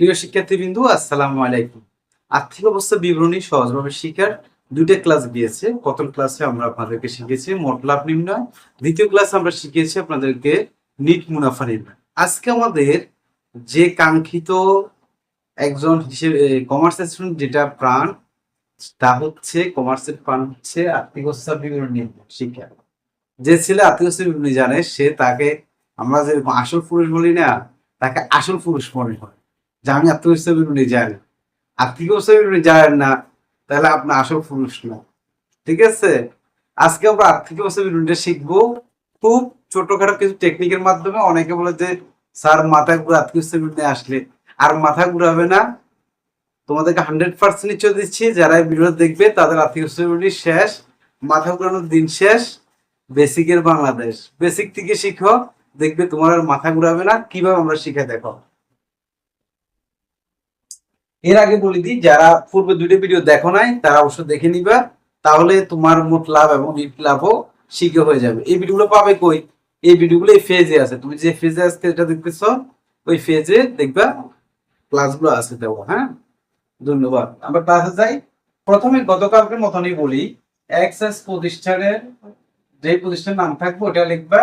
প্রিয় শিক্ষার্থীবৃন্দু, আসসালামু আলাইকুম। আর্থিক অবস্থা বিবরণী সহজভাবে শিখার দুইটা ক্লাস দিয়েছে। প্রথম ক্লাসে আমরা আপনাদেরকে শিখেছি মোট লাভ নির্ণয়। দ্বিতীয় ক্লাসে আমরা শিখিয়েছি আপনাদেরকে নিট মুনাফা নির্ণয়। আজকে আমাদের যে কাঙ্ক্ষিত একজন হিসেবে কমার্স স্টুডেন্ট যেটা প্রাণ, তা হচ্ছে কমার্সের প্রাণ হচ্ছে আর্থিক অবস্থা বিবরণী শিক্ষা। যে ছেলে আর্থিক অবস্থা বিবরণী জানে, সে তাকে আমরা যে আসল পুরুষ বলি না, তাকে আসল পুরুষ মনে হয়। যে আমি অবস্থা বিবরণী জানি আর্থিক অবস্থা বিবরণী জানেন না, তাহলে আপনার আসল পুরুষ না। ঠিক আছে? আজকে আমরা আর্থিক অবস্থা বিবরণীটা শিখব। খুব ছোটখাটো কিছু টেকনিকের মাধ্যমে অনেকে বলে যে, স্যার মাথা ঘুরে আর্থিক অবস্থা বিবরণী আসলে। আর মাথা ঘুরাবে না। তোমাদেরকে হান্ড্রেড পার্সেন্ট নিশ্চয় দিচ্ছি, যারা ভিডিও দেখবে, তাদের আর্থিক অবস্থা শেষ। মাথা ঘুরানোর দিন শেষ। বেসিকের বাংলাদেশ। বেসিক থেকে শিখো, দেখবে তোমার আর মাথা ঘুরাবে না। কীভাবে আমরা শিখে দেখো? এর আগে বলে দিই, যারা পূর্বে দুটো ভিডিও দেখো নাই, তারা অবশ্য দেখে নিবা, তাহলে তোমার মোট লাভ এবং নিট লাভও শীঘ্র হয়ে যাবে। এই ভিডিওগুলো পাবে কই? এই ভিডিওগুলো এই ফেজে আছে। তুমি যে ফেজে আজকে এটা দেখতেছো, ওই ফেজে দেখবা ক্লাসগুলো আছে দেবো হ্যাঁ? ধন্যবাদ। আমরা ক্লাসে যাই। প্রথমে গতকালকের মতনই বলি এক্সএস প্রতিষ্ঠানের যে প্রতিষ্ঠানের নাম থাকবে, ওটা লিখবা,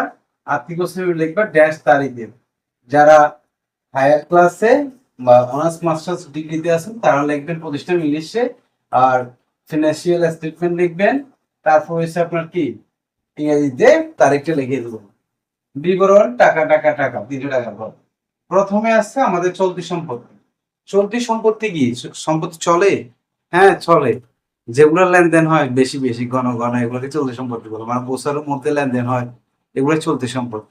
আর্থিক লিখবা ড্যাশ তারিখে। যারা হায়ার ক্লাসে অনার্স মাস্টার্স ডিগ্রিতে আছেন তারা লিখবেন প্রতিষ্ঠান ইংলিশে। আর ফিনান্সিয়াল স্টেটমেন্ট লিখবেন, তারপর হচ্ছে আপনার কি? ইংরেজিতে তারিখটা লিখে দেবেন বিবরণ, টাকা টাকা টাকা, তিনশো টাকা পর প্রথমে আসছে আমাদের চলতি সম্পত্তি। চলতি সম্পত্তি কি? সম্পত্তি চলে? হ্যাঁ চলে। যেগুলো লেনদেন হয় বেশি বেশি, ঘন ঘন, এগুলোকে চলতি সম্পত্তি বলে। মানে বছরের মধ্যে লেনদেন হয় এগুলো চলতি সম্পত্তি।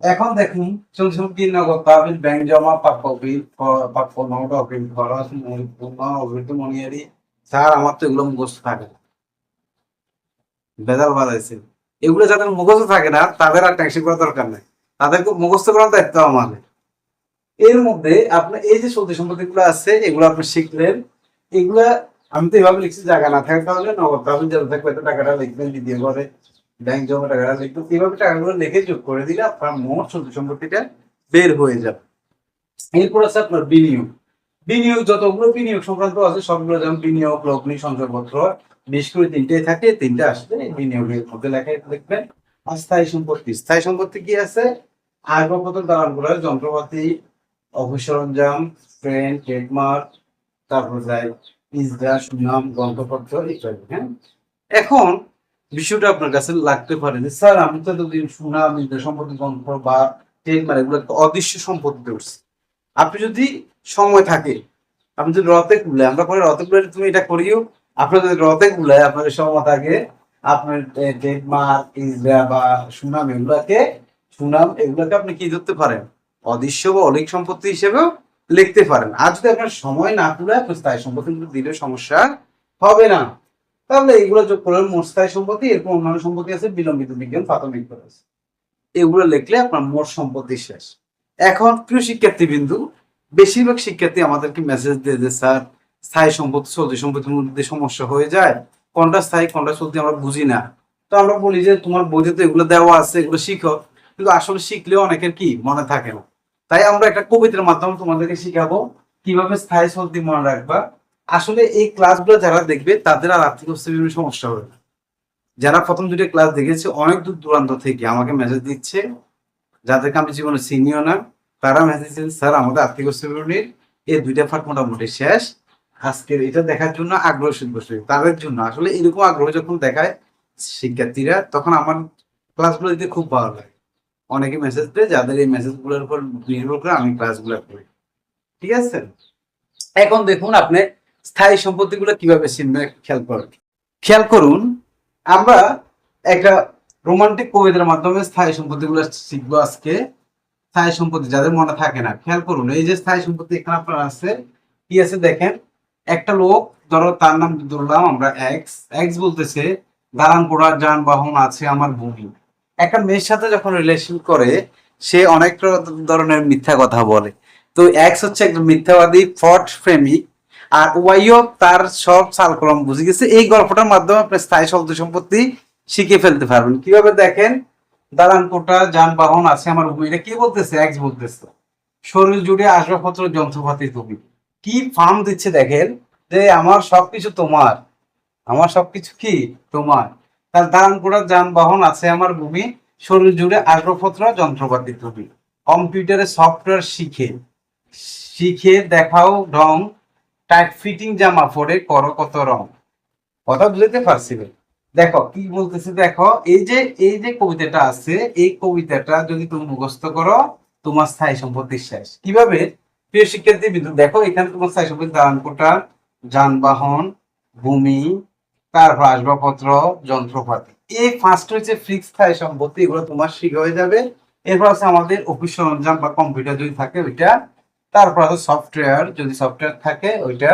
এখন দেখুন নগদ তহবিল ব্যাংক জমা খরচ মনিয়ারি স্যার, আমার তো এগুলো মুখস্থ থাকে না। বেদাল বাজাইছে। এগুলো যাদের মুখস্থ থাকে না, তাদের আর ট্যাক্সি করার দরকার নেই। তাদেরকে মুখস্থ করার দায়িত্ব আমাদের। এর মধ্যে আপনার এই যে চলতি সম্পত্তি গুলো আছে, এগুলো আপনি শিখলেন। এগুলা, আমি তো এভাবে লিখছি, জায়গা না থাকার কারণে নগদ তহবিল যারা থাকবে টাকাটা লিখবেন, দ্বিতীয় ঘরে। ব্যাংক জমা টাকাটা লিখবেন এইভাবে টাকাগুলো লিখে যোগ করে দিলে আপনার মোট চলতি সম্পত্তিটা বের হয়ে যাবে। এরপর আছে আপনার বিনিয়োগ। বিনিয়োগ যতগুলো বিনিয়োগ সংক্রান্ত আছে, সবগুলো যেমন বিনিয়োগ, লগ্নি সঞ্চয়পত্র বিশ করে তিনটে থাকে, তিনটে আসলে বিনিয়োগের মধ্যে লেখা লিখবেন আর স্থায়ী সম্পত্তি। স্থায়ী সম্পত্তি কি আছে? আসবাবপত্র দালান করার যন্ত্রপাতি, অফিস সরঞ্জাম ট্রেন ট্রেডমার্ক, তারপর যায় ইজরা সুনাম গ্রন্থপত্র ইত্যাদি হ্যাঁ? এখন বিষয়টা আপনার কাছে লাগতে পারে স্যার, আমি তো এতদিন সুনাম ইজরা সম্পত্তি গ্রন্থ বা ট্রেডমার্ক এগুলো একটা অদৃশ্য সম্পত্তি উঠছে আপনি যদি সময় থাকে, আপনি যদি রথে কুলে আমরা পরে রথে কুলে তুমি এটা করিও আপনার যদি রথে কুলে আপনার সময় থাকে, আপনার ট্রেডমার্ক ইজরা বা সুনাম, এগুলাকে সুনাম, এগুলাকে আপনি কি ধরতে পারেন? অদৃশ্য বা অলিক সম্পত্তি হিসেবেও লিখতে পারেন। আর যদি আপনার সময় না তুলে আপনার স্থায়ী সম্পত্তি দিলে সমস্যা হবে না। তাহলে এগুলো যোগ করলেন মোট স্থায়ী সম্পত্তি, এরকম অন্যান্য সম্পত্তি আছে, বিলম্বিত বিজ্ঞান প্রাথমিক খরচ এগুলো লিখলে আপনার মোট সম্পত্তি শেষ। এখন প্রিয় শিক্ষার্থী বিন্দু বেশিরভাগ শিক্ষার্থী আমাদেরকে মেসেজ দিয়ে যে, স্যার, স্থায়ী সম্পত্তি, চলতি সম্পত্তির মধ্যে সমস্যা হয়ে যায়। কোনটা স্থায়ী, কোনটা চলতি আমরা বুঝি না। তো আমরা বলি যে, তোমার বইতে তো এগুলো দেওয়া আছে, এগুলো শিখো। কিন্তু আসলে শিখলেও অনেকের কি, মনে থাকে না। তাই আমরা একটা কবিতার মাধ্যমে তোমাদেরকে শিখাবো, কীভাবে স্থায়ী চলতি মনে রাখবা আসলে এই ক্লাসগুলো যারা দেখবে, তাদের আর আর্থিক বিভিন্ন সমস্যা হবে না। যারা প্রথম দুটো ক্লাস দেখেছে, অনেক দূর দূরান্ত থেকে আমাকে মেসেজ দিচ্ছে। যাদেরকে আমি জীবনে সিনিয়র না তারা মেসেজ দিচ্ছে, স্যার, আমাদের আর্থিক বিবরণীর এই দুইটা পার্ট মোটামুটি শেষ। আজকের এটা দেখার জন্য আগ্রহ বসে। তাদের জন্য। আসলে এরকম আগ্রহ যখন দেখায় শিক্ষার্থীরা, তখন আমার ক্লাসগুলো দিতে খুব ভালো লাগে। অনেকে মেসেজ দেয়, যাদের এই মেসেজগুলোর উপর নির্ভর করে আমি ক্লাসগুলো করি। ঠিক আছে? এখন দেখুন আপনি স্থায়ী সম্পত্তিগুলো কীভাবে একটু খেয়াল করুন। খেয়াল করুন, আমরা একটা রোমান্টিক কবিতার মাধ্যমে স্থায়ী সম্পত্তিগুলো শিখব আজকে। স্থায়ী সম্পত্তি যাদের মনে থাকে না, খেয়াল করুন, এই যে স্থায়ী সম্পত্তি এখানে আপনার আছে, কি আছে দেখেন? একটা লোক, ধরো তার নাম ধরলাম আমরা এক্স এক্স বলতেছে, দালান পোড়া, যানবাহন আছে আমার ভূমি। একটা মেয়ের সাথে যখন রিলেশন করে, সে অনেক ধরনের মিথ্যা কথা বলে। তো এক্স হচ্ছে একজন মিথ্যাবাদী ফট প্রেমিক আর ওয়াইও তার সব সালকলম বুঝে গেছে। এই গল্পটার মাধ্যমে আপনি স্থায়ী শব্দ সম্পত্তি শিখে ফেলতে পারবেন। কীভাবে দেখেন? দালান কোটা, যানবাহন আছে আমার এটা কে বলতেছে? এক্স বলতেছে। শরীর জুড়ে আসবাবপত্র, যন্ত্রপাতি তুমি কি ফার্ম দিচ্ছে দেখেন? যে আমার সবকিছু তোমার। আমার সবকিছু কি? তোমার। তার দান করার যানবাহন আছে আমার ভূমি শরীর জুড়ে আসবাবপত্র, যন্ত্রপাতি তুমি কম্পিউটারে সফটওয়্যার শিখে। শিখে দেখাও রং টাইট ফিটিং জামা পরে করো কত রং। কথা বুঝতে পারছি দেখো, কি বলতেছে দেখো, এই যে এই যে কবিতাটা আছে, এই কবিতাটা যদি তুমি মুখস্থ করো, তোমার স্থায়ী সম্পত্তি শেষ। কীভাবে? প্রিয় শিক্ষার্থী বিন্দু দেখো, এখানে তোমার স্থায়ী সম্পত্তি দালান কোঠা যানবাহন, ভূমি তারপর আসবাবপত্র, যন্ত্রপাতি। এই ফার্স্ট হচ্ছে ফিক্স স্থায়ী সম্পত্তি, এগুলো তোমার শিখে হয়ে যাবে। এরপর আছে আমাদের অফিস সরঞ্জাম বা কম্পিউটার যদি থাকে, ওইটা তারপর আছে সফটওয়্যার যদি সফটওয়্যার থাকে ওইটা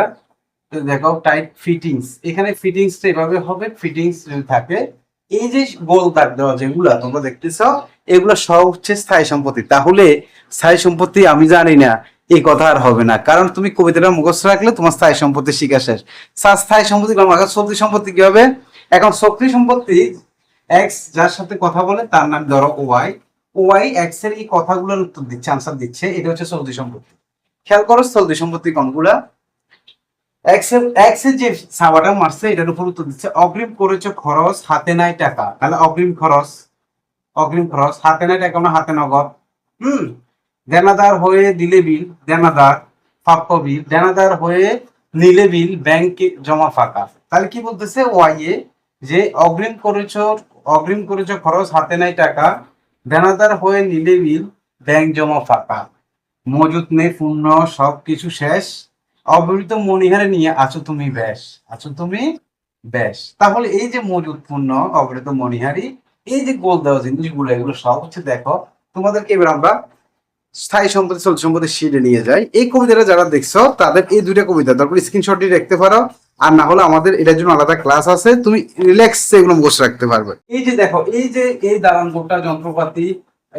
দেখো টাইট ফিটিংস এখানে ফিটিংসটা এভাবে হবে ফিটিংস যদি থাকে, এই যে গোল দাগ দেওয়া যেগুলা তোমরা দেখতেছ, এগুলো সব হচ্ছে স্থায়ী সম্পত্তি। তাহলে স্থায়ী সম্পত্তি আমি জানি না এই কথা আর হবে না, কারণ তুমি কবিতাটা মুখস্থ রাখলে তোমার স্থায়ী সম্পত্তি শিখা শেষ। স্থায়ী সম্পত্তি শক্তি সম্পত্তি কি হবে? এখন শক্তি সম্পত্তি এক্স যার সাথে কথা বলে তার নাম ধরো ওয়াই ওয়াই এক্সের এই কথাগুলোর উত্তর দিচ্ছে আনসার দিচ্ছে, এটা হচ্ছে শক্তি সম্পত্তি। খেয়াল করো চলতি সম্পত্তি কোনগুলা এক্সের এক্সের যে সাবাটা মারছে, এটার উপর উত্তর দিচ্ছে, অগ্রিম করেছে খরচ হাতে নাই টাকা। তাহলে অগ্রিম খরচ অগ্রিম খরচ হাতে নাই টাকা না হাতে নগদ। দেনাদার হয়ে দিলে বিল, দেনাদার প্রাপ্য বিল, দেনাদার হয়ে নিলে বিল, ব্যাংকে জমা ফাঁকা। তাহলে কি বলতেছে ওয়াই এ যে অগ্রিম করেছ অগ্রিম করেছ খরচ হাতে নাই টাকা, দেনাদার হয়ে নিলে বিল, ব্যাংক জমা ফাঁকা। মজুত নেই, পূর্ণ সব কিছু শেষ। অবহিত মনিহারে নিয়ে আছো তুমি ব্যাস আছো তুমি ব্যাস তাহলে এই যে মজুত, পূর্ণ অবহিত মনিহারি এই যে গোল দেওয়া জিনিসগুলো, এগুলো সব হচ্ছে দেখো, তোমাদেরকে এবার আমরা স্থায়ী সম্পত্তি, চলতি সম্পত্তি শিটে নিয়ে যাই। এই কবিতাটা যারা দেখছ, তাদের এই দুইটা কবিতা, তারপর স্ক্রিনশটটি রাখতে পারো। আর না হলে আমাদের এটার জন্য আলাদা ক্লাস আছে। তুমি রিল্যাক্স এগুলো মুখস্থ রাখতে পারবে। এই যে দেখো, এই যে এই দালান গোটা যন্ত্রপাতি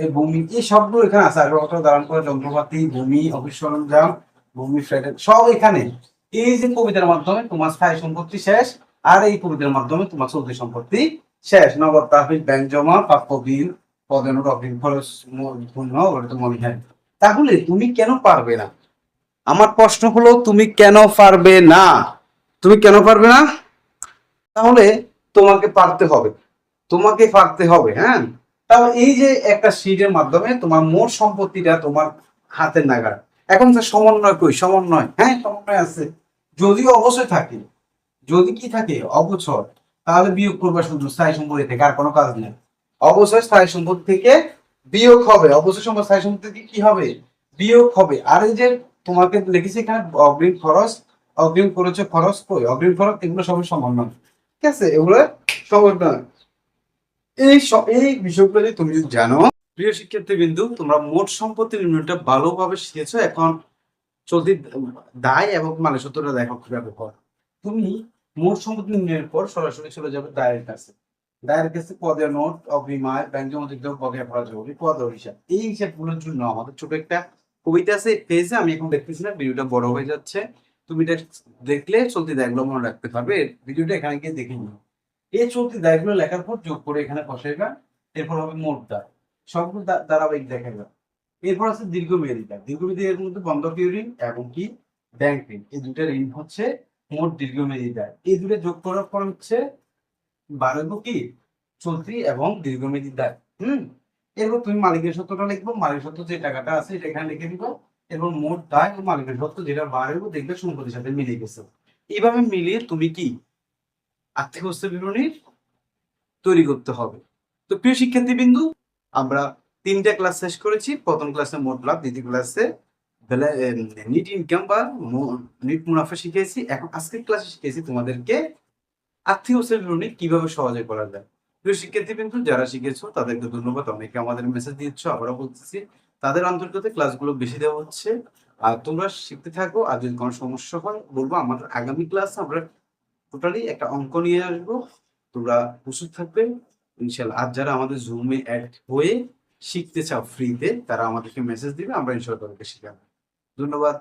এই ভূমি এই সবগুলো এখানে আছে। আসবাবপত্র দালান কোঠা যন্ত্রপাতি ভূমি অফিস সরঞ্জাম ভূমি ফ্ল্যাটের সব এখানে। এই যে কবিতার মাধ্যমে তোমার স্থায়ী সম্পত্তি শেষ, আর এই কবিতার মাধ্যমে তোমার চলতি সম্পত্তি শেষ। নগদ তাহবিল, ব্যাংক জমা, প্রাপ্য বিল তাহলে তুমি কেন পারবে না? আমার প্রশ্ন হলো, তুমি কেন পারবে না? তুমি কেন পারবে না? তাহলে তোমাকে পারতে হবে। তোমাকে পারতে হবে হ্যাঁ? তাহলে এই যে একটা সিটের মাধ্যমে তোমার মোট সম্পত্তিটা তোমার হাতের নাগার এখন তো সমন্বয় কই? সমন্বয়। হ্যাঁ সমন্বয় আছে। যদিও অবশ্যই থাকে। যদি কি থাকে অবছর তাহলে বিয়োগ করবে শুধু স্থায়ী সম্পত্তি থেকে, আর কোনো কাজ নেই। অবশ্যই স্থায়ী সম্পত্তি থেকে বিয়োগ হবে। অবশ্যই সম্পদ স্থায়ী সম্পত্তি থেকে কি হবে? বিয়োগ হবে। আর এই যে তোমাকে লিখেছি এখানে অগ্রিম খরচ, অগ্রিম করেছে খরচ কই? অগ্রিম খরচ এগুলো সবই সমন্বয়। ঠিক আছে? এগুলো সমন্বয়। এই এই বিষয়গুলো তুমি যদি জানো, প্রিয় শিক্ষার্থী বিন্দু তোমরা মোট সম্পত্তি নির্ণয়টা ভালোভাবে শিখেছো। এখন চলতি দায় এবং মানে দেখো তুমি মোট সম্পত্তি নির্ণয়ের পর সরাসরি চলে যাবে দায়ের কাছে। দায়ের কাছে পদে নোট, অগ্রিমায় ব্যাংক জমা বকেয়া করা জরুরি পদ হিসাব। এই হিসাবগুলোর জন্য আমাদের ছোট একটা কবিতা আছে পেজে আমি এখন দেখতেছি না, ভিডিওটা বড় হয়ে যাচ্ছে। তুমি এটা দেখলে চলতি দায়গুলো মনে রাখতে পারবে। ভিডিওটা এখানে গিয়ে দেখে নিও। এই চলতি দায়গুলো লেখার পর যোগ করে এখানে বসাইবা এরপর হবে মোট দায় সবগুলো ধারাবাহিক দেখাইবা এরপর আছে দীর্ঘমেয়াদী দায় দীর্ঘমেয়াদী এর মধ্যে বন্ধকীয় ঋণ এবং কি? ব্যাংক ঋণ। এই দুটো ঋণ হচ্ছে মোট দীর্ঘমেয়াদী দায় এই দুটো যোগ করার পর হচ্ছে বাড়াবো কি? চলতি এবং দীর্ঘমেয়াদী দায় হুম? এরপর তুমি মালিকের সত্যটা লিখব। মালিকের সত্য যে টাকাটা আছে এটা এখানে লিখে দিব। এবং মোট দায় ও মালিকের সত্য যেটা বাড়াবো দেখবে সম্পত্তির সাথে মিলে গেছে। এইভাবে মিলিয়ে তুমি কি আর্থিক অবস্থা বিবরণী তৈরি করতে হবে। তো প্রিয় শিক্ষার্থী বিন্দু আমরা তিনটা ক্লাস শেষ করেছি। প্রথম ক্লাসে মোট লাভ, দ্বিতীয় ক্লাসে নিট ইনকাম বা নিট মুনাফা শিখেছি এখন আজকের ক্লাসে শিখেছি তোমাদেরকে আর্থিক অবস্থা বিবরণী কীভাবে সহজে করা যায়। প্রিয় শিক্ষার্থী বিন্দু যারা শিখেছো, তাদেরকে ধন্যবাদ। অনেকে আমাদের মেসেজ দিচ্ছ আবারও বলতেছি, তাদের অন্তর্গত ক্লাসগুলো বেশি দেওয়া হচ্ছে। আর তোমরা শিখতে থাকো, আর যদি কোনো সমস্যা হয়, বলব, আমাদের আগামী ক্লাস আমরা টোটালি একটা অঙ্ক নিয়ে আসব। তোমরা প্রস্তুত থাকবে। ইনশাল্লাহ আর যারা আমাদের জুমে অ্যাড হয়ে শিখতে চাও ফ্রিতে তারা আমাদেরকে মেসেজ দিবে, আমরা ইনশাল্লাহ তাদেরকে শেখাবো। ধন্যবাদ।